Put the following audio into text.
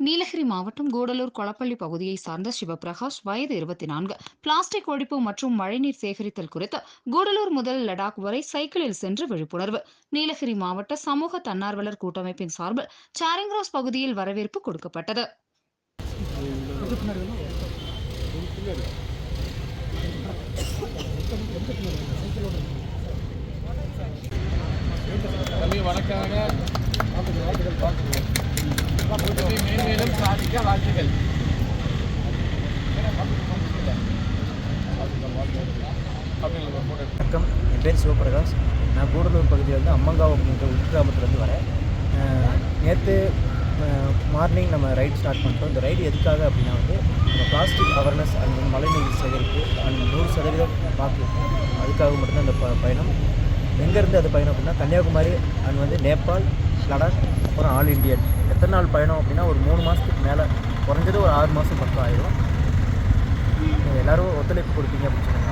நீலகிரி மாவட்டம் கூடலூர் கொளப்பள்ளி பகுதியை சார்ந்த சிவபிரகாஷ் வயது இருபத்தி நான்கு பிளாஸ்டிக் ஒழிப்பு மற்றும் மழைநீர் சேகரித்தல் குறித்து கூடலூர் முதல் லடாக் வரை சைக்கிளில் சென்று விழிப்புணர்வு. நீலகிரி மாவட்ட சமூக தன்னார்வலர் கூட்டமைப்பின் சார்பில் சாரிங்ராஸ் பகுதியில் வரவேற்பு கொடுக்கப்பட்டது. வணக்கம் வாழ்த்துக்கள் சாதிக்க வாழ்த்துக்கள் வணக்கம். என் பேர் சிவபிரகாஷ். நான் கூடலூர் பகுதியில் வந்து அம்மங்காவ் அப்படின்ற உட்கிராமத்துலேருந்து வரேன். நேற்று மார்னிங் நம்ம ரைட் ஸ்டார்ட் பண்ணிட்டோம் இந்த ரைடு எதுக்காக அப்படின்னா வந்து நம்ம பிளாஸ்டிக் அவேர்னஸ் அண்ட் மழைநீர் சேகரிப்பு அண்ட் நூறு சதவீதம் வாக்கு அதுக்காக மட்டும்தான் அந்த ப பயணம். எங்கேருந்து அது பயணம் அப்படின்னா கன்னியாகுமரி அண்ட் வந்து நேபாள் லடாக் அப்புறம் ஆல் இண்டியன் எத்தனை நாள் பயணம் அப்படின்னா ஒரு மூணு மாதத்துக்கு மேலே குறைஞ்சது ஒரு ஆறு மாதம் பக்கம் ஆயிரும். எல்லோரும் ஒத்துழைப்பு கொடுப்பீங்க அப்படின்னு சொன்னாங்க